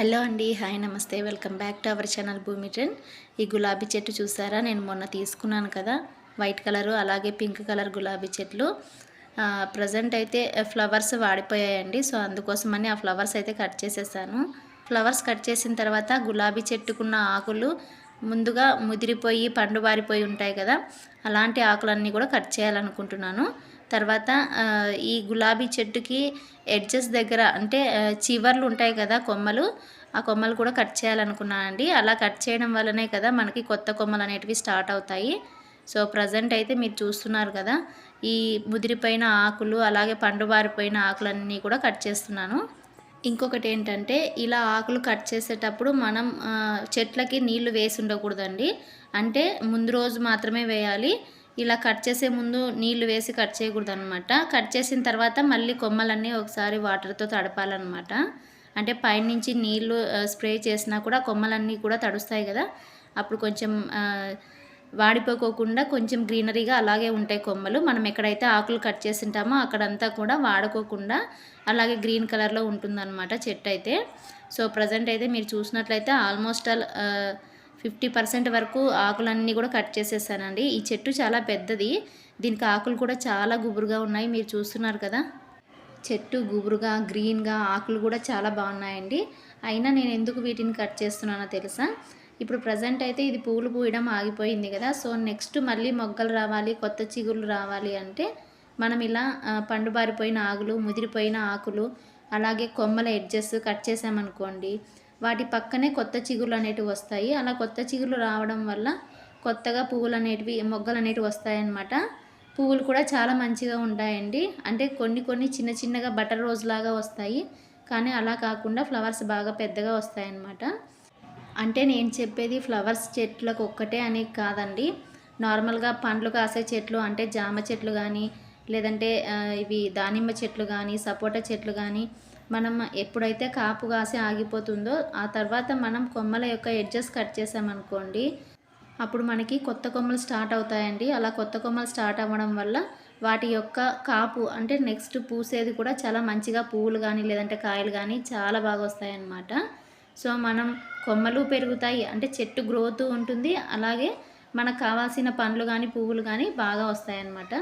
Hello అండి hi నమస్తే. Welcome back to our channel Bhoomi trend. ఈ గులాబీ చెట్టు చూసారా? నేను మొన్న తీసుకున్నాను కదా వైట్ కలరు అలాగే పింక్ కలర్ గులాబీ చెట్లు. ప్రజెంట్ అయితే ఫ్లవర్స్ వాడిపోయాయండి సో అందుకోసమని ఆ ఫ్లవర్స్ అయితే కట్ చేసేసాను. ఫ్లవర్స్ కట్ చేసిన తర్వాత గులాబీ చెట్టుకున్న ఆకులు ముందుగా ముదిరిపోయి పండు బారిపోయి ఉంటాయి కదా అలాంటి ఆకులన్నీ కూడా కట్ చేయాలనుకుంటున్నాను. తర్వాత ఈ గులాబీ చెట్టుకి ఎడ్జెస్ దగ్గర అంటే చివర్లు ఉంటాయి కదా కొమ్మలు ఆ కొమ్మలు కూడా కట్ చేయాలనుకున్నానండి అలా కట్ చేయడం వల్లనే కదా మనకి కొత్త కొమ్మలు అనేటివి స్టార్ట్ అవుతాయి. సో ప్రజెంట్ అయితే మీరు చూస్తున్నారు కదా ఈ ముదిరిపోయిన ఆకులు అలాగే పండుబారిపోయిన ఆకులన్నీ కూడా కట్ చేస్తున్నాను. ఇంకొకటి ఏంటంటే ఇలా ఆకులు కట్ చేసేటప్పుడు మనం చెట్లకి నీళ్ళు వేసి ఉండకూడదండి. అంటే ముందు రోజు మాత్రమే వేయాలి. ఇలా కట్ చేసే ముందు నీళ్ళు వేసి కట్ చేయకూడదు అనమాట కట్ చేసిన తర్వాత మళ్ళీ కొమ్మలన్నీ ఒకసారి వాటర్తో తడపాలన్నమాట. అంటే పైనుంచి నీళ్ళు స్ప్రే చేసినా కూడా కొమ్మలన్నీ కూడా తడుస్తాయి కదా. అప్పుడు కొంచెం వాడిపోకోకుండా కొంచెం గ్రీనరీగా అలాగే ఉంటాయి కొమ్మలు. మనం ఎక్కడైతే ఆకులు కట్ చేసి ఉంటామో అక్కడంతా కూడా వాడుకోకుండా అలాగే గ్రీన్ కలర్లో ఉంటుందన్నమాట చెట్టు అయితే. సో ప్రజెంట్ అయితే మీరు చూసినట్లయితే ఆల్మోస్ట్ ఆల్ ఫిఫ్టీ పర్సెంట్ వరకు ఆకులన్నీ కూడా కట్ చేసేసానండి. ఈ చెట్టు చాలా పెద్దది. దీనికి ఆకులు కూడా చాలా గుబురుగా ఉన్నాయి. మీరు చూస్తున్నారు కదా. చెట్టు గుబురుగా గ్రీన్గా ఆకులు కూడా చాలా బాగున్నాయండి. అయినా నేను ఎందుకు వీటిని కట్ చేస్తున్నానో తెలుసా? ఇప్పుడు ప్రజెంట్ అయితే ఇది పువ్వులు పూయడం ఆగిపోయింది కదా. సో నెక్స్ట్ మళ్ళీ మొగ్గలు రావాలి కొత్త చిగుళ్ళు రావాలి అంటే మనం ఇలా పండుబారిపోయిన ఆకులు ముదిరిపోయిన ఆకులు అలాగే కొమ్మల ఎడ్జెస్ కట్ చేసామనుకోండి వాటి పక్కనే కొత్త చిగుళ్ళు అనేటివి వస్తాయి. అలా కొత్త చిగుళ్ళు రావడం వల్ల కొత్తగా పువ్వులు అనేటివి మొగ్గలు అనేటివి వస్తాయన్నమాట. పువ్వులు కూడా చాలా మంచిగా ఉంటాయండి. అంటే కొన్ని కొన్ని చిన్న చిన్నగా బటర్ రోజ్ లాగా వస్తాయి. కానీ అలా కాకుండా ఫ్లవర్స్ బాగా పెద్దగా వస్తాయన్నమాట. అంటే నేను చెప్పేది ఫ్లవర్స్ చెట్లకు ఒక్కటే అని కాదండి. నార్మల్గా పండ్లు కాసే చెట్లు అంటే జామ చెట్లు కానీ లేదంటే ఇవి దానిమ్మ చెట్లు కానీ సపోటా చెట్లు కానీ మనం ఎప్పుడైతే కాపు కాసి ఆగిపోతుందో ఆ తర్వాత మనం కొమ్మల యొక్క ఎడ్జెస్ కట్ చేసామనుకోండి అప్పుడు మనకి కొత్త కొమ్మలు స్టార్ట్ అవుతాయండి. అలా కొత్త కొమ్మలు స్టార్ట్ అవ్వడం వల్ల వాటి యొక్క కాపు అంటే నెక్స్ట్ పూసేది కూడా చాలా మంచిగా పువ్వులు కానీ లేదంటే కాయలు కానీ చాలా బాగా వస్తాయన్నమాట. సో మనం కొమ్మలు పెరుగుతాయి అంటే చెట్టు గ్రోత్ ఉంటుంది. అలాగే మనకు కావాల్సిన పండ్లు కానీ పువ్వులు కానీ బాగా వస్తాయన్నమాట.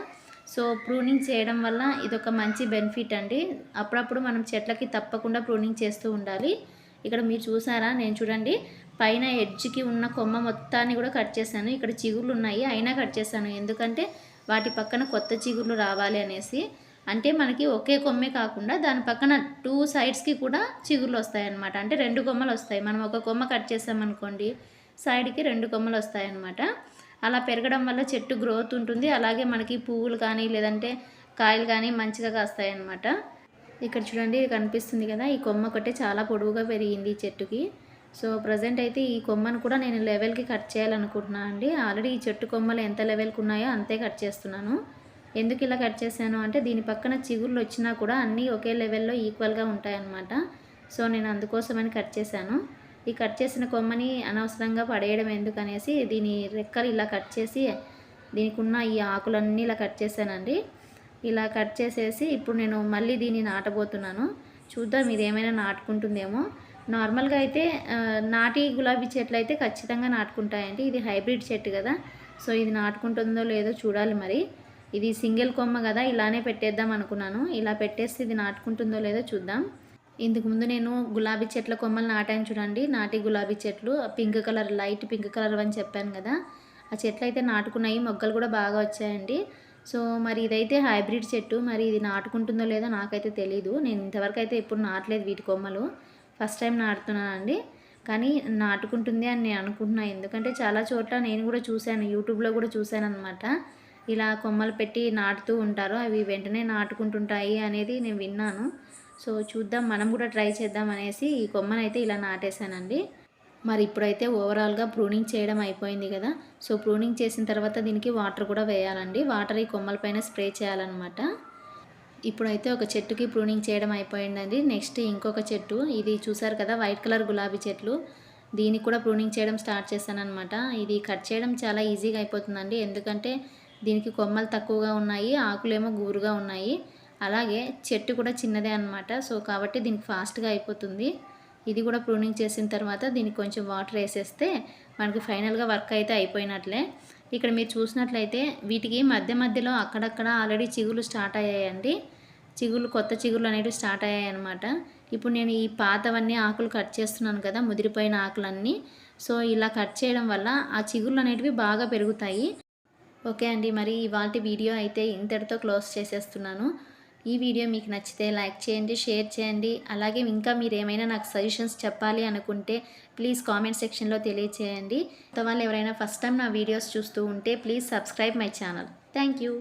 సో ప్రూనింగ్ చేయడం వల్ల ఇదొక మంచి బెనిఫిట్ అండి. అప్పుడప్పుడు మనం చెట్లకి తప్పకుండా ప్రూనింగ్ చేస్తూ ఉండాలి. ఇక్కడ మీరు చూసారా? నేను చూడండి. పైన ఎడ్జ్కి ఉన్న కొమ్మ మొత్తాన్ని కూడా కట్ చేశాను. ఇక్కడ చిగుర్లు ఉన్నాయి. అయినా కట్ చేశాను. ఎందుకంటే వాటి పక్కన కొత్త చిగుర్లు రావాలి అనేసి. అంటే మనకి ఒకే కొమ్మే కాకుండా దాని పక్కన టూ సైడ్స్కి కూడా చిగుర్లు వస్తాయన్నమాట. అంటే రెండు కొమ్మలు వస్తాయి. మనం ఒక కొమ్మ కట్ చేసామనుకోండి సైడ్కి రెండు కొమ్మలు వస్తాయన్నమాట. అలా పెరగడం వల్ల చెట్టు గ్రోత్ ఉంటుంది. అలాగే మనకి పువ్వులు కానీ లేదంటే కాయలు కానీ మంచిగా కాస్తాయి అన్నమాట ఇక్కడ చూడండి కనిపిస్తుంది కదా ఈ కొమ్మ ఒకటే చాలా పొడవుగా పెరిగింది ఈ చెట్టుకి. సో ప్రజెంట్ అయితే ఈ కొమ్మను కూడా నేను లెవెల్కి కట్ చేయాలనుకుంటున్నాను అండి. ఆల్రెడీ ఈ చెట్టు కొమ్మలు ఎంత లెవెల్కి ఉన్నాయో అంతే కట్ చేస్తున్నాను. ఎందుకు ఇలా కట్ చేశాను అంటే దీని పక్కన చిగుళ్ళు వచ్చినా కూడా అన్నీ ఒకే లెవెల్లో ఈక్వల్గా ఉంటాయన్నమాట. సో నేను అందుకోసమని కట్ చేశాను. ఈ కట్ చేసిన కొమ్మని అనవసరంగా పడేయడం ఎందుకనేసి దీని రెక్కలు ఇలా కట్ చేసి దీనికి ఉన్న ఈ ఆకులన్నీ ఇలా కట్ చేశానండి. ఇలా కట్ చేసేసి ఇప్పుడు నేను మళ్ళీ దీన్ని నాటబోతున్నాను. చూద్దాం ఇది ఏమైనా నాటుకుంటుందేమో. నార్మల్గా అయితే నాటి గులాబీ చెట్లు అయితే ఖచ్చితంగా నాటుకుంటాయండి. ఇది హైబ్రిడ్ చెట్టు కదా. సో ఇది నాటుకుంటుందో లేదో చూడాలి మరి. ఇది సింగిల్ కొమ్మ కదా ఇలానే పెట్టేద్దాం అనుకున్నాను. ఇలా పెట్టేసి ఇది నాటుకుంటుందో లేదో చూద్దాం. ఇంతకుముందు నేను గులాబీ చెట్ల కొమ్మలు నాటాను చూడండి. నాటి గులాబీ చెట్లు pink colour light pink colour అని చెప్పాను కదా. ఆ చెట్లు అయితే నాటుకున్నాయి మొగ్గలు కూడా బాగా వచ్చాయండి. సో మరి ఇదైతే హైబ్రిడ్ చెట్టు. మరి ఇది నాటుకుంటుందో లేదో నాకైతే తెలీదు. నేను ఇంతవరకు అయితే ఎప్పుడు నాటలేదు వీటి కొమ్మలు. ఫస్ట్ టైం నాటుతున్నానండి. కానీ నాటుకుంటుంది అని నేను అనుకుంటున్నాను ఎందుకంటే చాలా చోట్ల నేను కూడా చూశాను యూట్యూబ్లో కూడా చూశాను అనమాట ఇలా కొమ్మలు పెట్టి నాటుతూ ఉంటారు. అవి వెంటనే నాటుకుంటుంటాయి అనేది నేను విన్నాను. సో చూద్దాం మనం కూడా ట్రై చేద్దాం అనేసి ఈ కొమ్మనైతే ఇలా నాటేశానండి. మరి ఇప్పుడైతే ఓవరాల్గా ప్రూనింగ్ చేయడం అయిపోయింది కదా. సో ప్రూనింగ్ చేసిన తర్వాత దీనికి వాటర్ కూడా వేయాలండి. వాటర్ ఈ కొమ్మలపైన స్ప్రే చేయాలన్నమాట. ఇప్పుడైతే ఒక చెట్టుకి ప్రూనింగ్ చేయడం అయిపోయిందండి. నెక్స్ట్ ఇంకొక చెట్టు ఇది చూసారు కదా వైట్ కలర్ గులాబీ చెట్లు. దీనికి కూడా ప్రూనింగ్ చేయడం స్టార్ట్ చేశాను అనమాట ఇది కట్ చేయడం చాలా ఈజీగా అయిపోతుందండి. ఎందుకంటే దీనికి కొమ్మలు తక్కువగా ఉన్నాయి ఆకులేమో గురుగా ఉన్నాయి. అలాగే చెట్టు కూడా చిన్నదే అన్నమాట. సో కాబట్టి దీనికి ఫాస్ట్గా అయిపోతుంది. ఇది కూడా ప్రూనింగ్ చేసిన తర్వాత దీనికి కొంచెం వాటర్ వేసేస్తే మనకి ఫైనల్గా వర్క్ అయితే అయిపోయినట్లే. ఇక్కడ మీరు చూసినట్లయితే వీటికి మధ్య మధ్యలో అక్కడక్కడ ఆల్రెడీ చిగులు స్టార్ట్ అయ్యాయండి. చిగులు కొత్త చిగులు అనేవి స్టార్ట్ అయ్యాయి అనమాట ఇప్పుడు నేను ఈ పాతవన్నీ ఆకులు కట్ చేస్తున్నాను కదా ముదిరిపోయిన ఆకులన్నీ. సో ఇలా కట్ చేయడం వల్ల ఆ చిగుళ్ళు అనేటివి బాగా పెరుగుతాయి. ఓకే అండి మరి ఇవాళ వీడియో అయితే ఇంతటితో క్లోజ్ చేసేస్తున్నాను. ఈ వీడియో మీకు నచ్చితే లైక్ చేయండి షేర్ చేయండి. అలాగే ఇంకా మీరు ఏమైనా నాకు సజెషన్స్ చెప్పాలి అనుకుంటే ప్లీజ్ కామెంట్ సెక్షన్లో తెలియచేయండి. కొత్త వాళ్ళు ఎవరైనా ఫస్ట్ టైం నా వీడియోస్ చూస్తూ ఉంటే please subscribe my channel. Thank you.